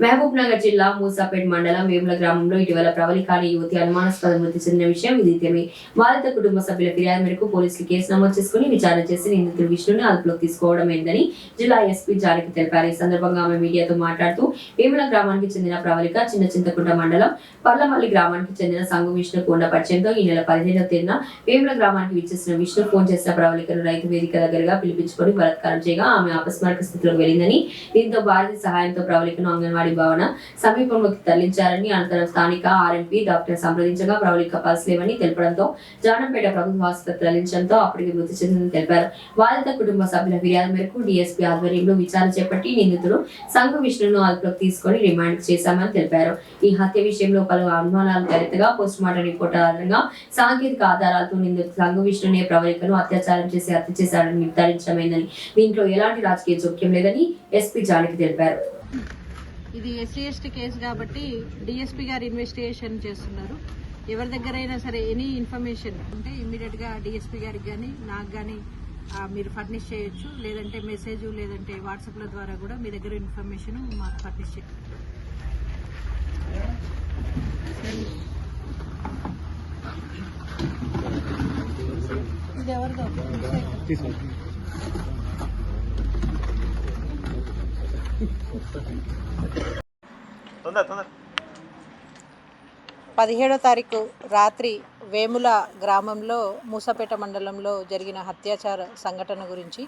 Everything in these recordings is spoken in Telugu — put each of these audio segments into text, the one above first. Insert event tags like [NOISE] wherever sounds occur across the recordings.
మహబూబ్ నగర్ జిల్లా మూసాపేట్ మండలం వేముల గ్రామంలో ఇటీవల ప్రవళికాని యువతి అనుమానాస్పద మృతి చెందిన విషయం విదితమే బాధిత కుటుంబ సభ్యుల ఫిర్యాదు మేరకు పోలీసులు కేసు నమోదు చేసుకుని విచారణ చేసి నిందితుడు విష్ణుని అదుపులోకి తీసుకోవడమేందని జిల్లా ఎస్పీ జానకి తెలిపారు. ఈ సందర్భంగా ఆమె మీడియాతో మాట్లాడుతూ వేముల గ్రామానికి చెందిన ప్రవళిక చిన్న చింతకుంట మండలం పర్లమల్లి గ్రామానికి చెందిన సంఘు విష్ణు కొండ పరిచయంతో ఈ నెల పదిహేనవ తేదీన వేముల గ్రామానికి విచ్చేసిన విష్ణు ఫోన్ చేసిన ప్రవళికను రైతు వేదిక దగ్గరగా పిలిపించుకొని బలత్కారం చేయగా ఆమె అపస్మారక స్థితిలోకి వెళ్ళిందని దీంతో భారతి సహాయంతో ప్రవళికను అంగన్వాడీ భవన సమీపంలోకి తరలించారని అనంతరం స్థానిక ఆర్ఎంపీ డాక్టర్ సంప్రదించగా ప్రవళిక పల్స్ లేవని తెలపడంతో జానంపేట ప్రభుత్వ ఆసుపత్రి తరలించడంతో అప్పటికి మృతి చెందిందని తెలిపారు. బాధిత కుటుంబ సభ్యుల ఫిర్యాదు మేరకు డీఎస్పీ ఆధ్వర్యంలో విచారణ చేపట్టి నిందితుడు సంఘ విష్ణును అదుపులోకి తీసుకొని రిమాండ్ చేశామని తెలిపారు. ఈ హత్య విషయంలో పలు అనుమానాలు తలెత్తగా పోస్ట్ మార్టం రిపోర్ట్ ఆధారంగా సాంకేతిక ఆధారాలతో నిందితుడు సంఘ విష్ణునే ప్రవళికను అత్యాచారం చేసి హత్య చేశారని నిర్ధారించమైందని దీంట్లో ఎలాంటి రాజకీయ జోక్యం లేదని ఎస్పీ జానకి తెలిపారు. ఇది ఎస్సీ ఎస్టీ కేసు కాబట్టి డిఎస్పీ గారు ఇన్వెస్టిగేషన్ చేస్తున్నారు. ఎవరి దగ్గర అయినా సరే ఎనీ ఇన్ఫర్మేషన్ ఉంటే ఇమ్మీడియట్గా డిఎస్పీ గారికి కానీ నాకు కానీ మీరు ఫర్నిష్ చేయొచ్చు. లేదంటే మెసేజ్ లేదంటే వాట్సాప్ల ద్వారా కూడా మీ దగ్గర ఇన్ఫర్మేషన్ మాకు ఫర్నిష్ చేయొచ్చు ఇది ఎవరిదో? పదిహేడో తారీఖు రాత్రి వేముల గ్రామంలో మూసపేట మండలంలో జరిగిన హత్యాచార సంఘటన గురించి.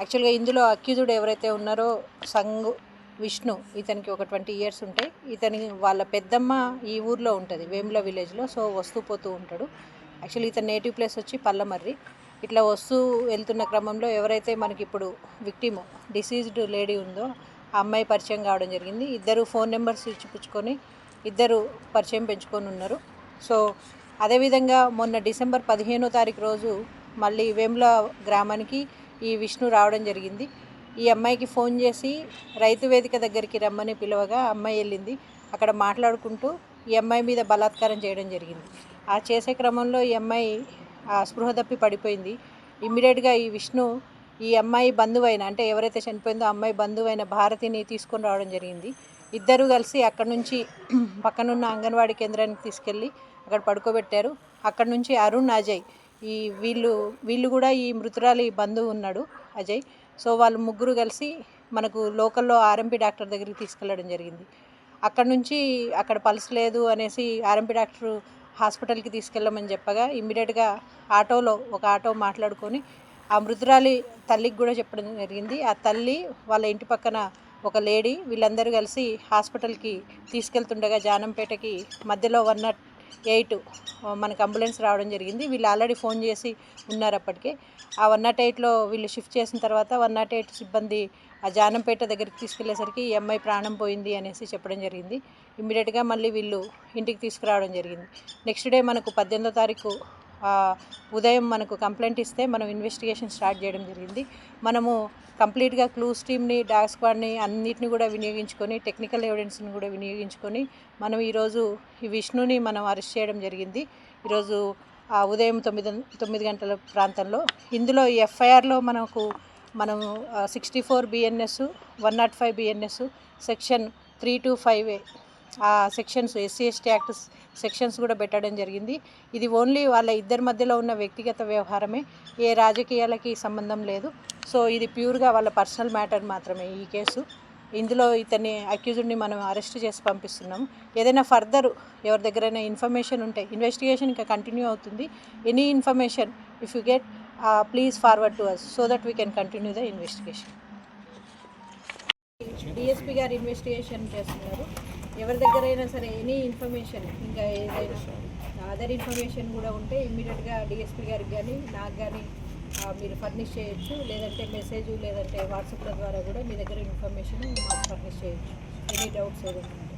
యాక్చువల్గా ఇందులో అక్యూజుడు ఎవరైతే ఉన్నారో సంగు విష్ణు ఇతనికి ఒక ట్వంటీ ఇయర్స్ ఉంటాయి ఇతని వాళ్ళ పెద్దమ్మ ఈ ఊర్లో ఉంటుంది వేముల విలేజ్లో సో వస్తూ పోతూ ఉంటాడు. యాక్చువల్లీ ఇతని నేటివ్ ప్లేస్ వచ్చి పల్లమర్రి. ఇట్లా వస్తూ వెళ్తున్న క్రమంలో ఎవరైతే మనకి ఇప్పుడు విక్టిమ్ డిసీజ్డ్ లేడీ ఉందో అమ్మాయి పరిచయం కావడం జరిగింది. ఇద్దరు ఫోన్ నెంబర్స్ ఇచ్చిపుచ్చుకొని ఇద్దరు పరిచయం పెంచుకొని ఉన్నారు. సో అదేవిధంగా మొన్న డిసెంబర్ పదిహేనో తారీఖు రోజు మళ్ళీ వేముల గ్రామానికి ఈ విష్ణు రావడం జరిగింది. ఈ అమ్మాయికి ఫోన్ చేసి రైతు వేదిక దగ్గరికి రమ్మని పిలవగా అమ్మాయి వెళ్ళింది. అక్కడ మాట్లాడుకుంటూ ఈ అమ్మాయి మీద బలాత్కారం చేయడం జరిగింది. ఆ చేసే క్రమంలో ఈ అమ్మాయి ఆ స్పృహ తప్పి పడిపోయింది. ఇమ్మీడియట్గా ఈ విష్ణు ఈ అమ్మాయి బంధువైన అంటే ఎవరైతే చనిపోయిందో అమ్మాయి బంధువైన భారతిని తీసుకొని రావడం జరిగింది. ఇద్దరు కలిసి అక్కడ నుంచి [CLEARS THROAT] పక్కనున్న అంగన్వాడీ కేంద్రానికి తీసుకెళ్ళి అక్కడ పడుకోబెట్టారు. అక్కడ నుంచి అరుణ్ అజయ్ ఈ వీళ్ళు వీళ్ళు కూడా ఈ మృతురాలి బంధువు ఉన్నాడు అజయ్. సో వాళ్ళు ముగ్గురు కలిసి మనకు లోకల్లో ఆర్ఎంపీ డాక్టర్ దగ్గరికి తీసుకెళ్ళడం జరిగింది. అక్కడ నుంచి అక్కడ పల్స్ లేదు అనేసి ఆర్ఎంపీ డాక్టర్ హాస్పిటల్కి తీసుకెళ్ళమని చెప్పగా ఇమ్మీడియట్గా ఆటోలో ఒక ఆటో మాట్లాడుకొని ఆ మృతురాలి తల్లికి కూడా చెప్పడం జరిగింది. ఆ తల్లి వాళ్ళ ఇంటి పక్కన ఒక లేడీ వీళ్ళందరూ కలిసి హాస్పిటల్కి తీసుకెళ్తుండగా జానంపేటకి మధ్యలో వన్ నాట్ ఎయిట్ మనకు అంబులెన్స్ రావడం జరిగింది. వీళ్ళు ఆల్రెడీ ఫోన్ చేసి ఉన్నారు అప్పటికే. ఆ వన్ నాట్ ఎయిట్లో వీళ్ళు షిఫ్ట్ చేసిన తర్వాత వన్ నాట్ ఎయిట్ సిబ్బంది ఆ జానంపేట దగ్గరికి తీసుకెళ్ళేసరికి ఈ అమ్మాయి ప్రాణం పోయింది అనేసి చెప్పడం జరిగింది. ఇమ్మీడియట్గా మళ్ళీ వీళ్ళు ఇంటికి తీసుకురావడం జరిగింది. నెక్స్ట్ డే మనకు పద్దెనిమిదో తారీఖు ఉదయం మనకు కంప్లైంట్ ఇస్తే మనం ఇన్వెస్టిగేషన్ స్టార్ట్ చేయడం జరిగింది. మనము కంప్లీట్గా క్లూస్ టీమ్ని డాగ్ స్క్వాడ్ని అన్నిటిని కూడా వినియోగించుకొని టెక్నికల్ ఎవిడెన్స్ని కూడా వినియోగించుకొని మనం ఈరోజు ఈ విష్ణుని మనం అరెస్ట్ చేయడం జరిగింది. ఈరోజు ఆ ఉదయం తొమ్మిది తొమ్మిది గంటల ప్రాంతంలో. ఇందులో ఈ ఎఫ్ఐఆర్లో మనకు మనం sixty four BNS one nought five BNS section three two five A ఆ sections SC ST act sections కూడా పెట్టడం జరిగింది. ఇది ఓన్లీ వాళ్ళ ఇద్దరి మధ్యలో ఉన్న వ్యక్తిగత వ్యవహారమే. ఏ రాజకీయాలకి సంబంధం లేదు. సో ఇది ప్యూర్గా వాళ్ళ పర్సనల్ మ్యాటర్ మాత్రమే ఈ కేసు. ఇందులో ఇతన్ని అక్యూజ్డ్ని మనం అరెస్ట్ చేసి పంపిస్తున్నాము ఏదైనా ఫర్దర్ ఎవరి దగ్గరైనా ఇన్ఫర్మేషన్ ఉంటే ఇన్వెస్టిగేషన్ ఇంకా కంటిన్యూ అవుతుంది. Any information if you get please forward to us so that we can continue the investigation. DSP గారు ఇన్వెస్టిగేషన్ చేస్తున్నారు. ఎవరి దగ్గర అయినా సరే ఎనీ ఇన్ఫర్మేషన్ ఇంకా ఏదైనా అదర్ ఇన్ఫర్మేషన్ కూడా ఉంటే ఇమ్మీడియట్గా డిఎస్పీ గారికి కానీ నాకు కానీ మీరు ఫర్నిష్ చేయొచ్చు. లేదంటే మెసేజ్ లేదంటే వాట్సాప్ల ద్వారా కూడా మీ దగ్గర ఇన్ఫర్మేషన్ మాకు ఫర్నిష్ చేయొచ్చు. ఎనీ డౌట్స్ ఏదైనా ఉంటే.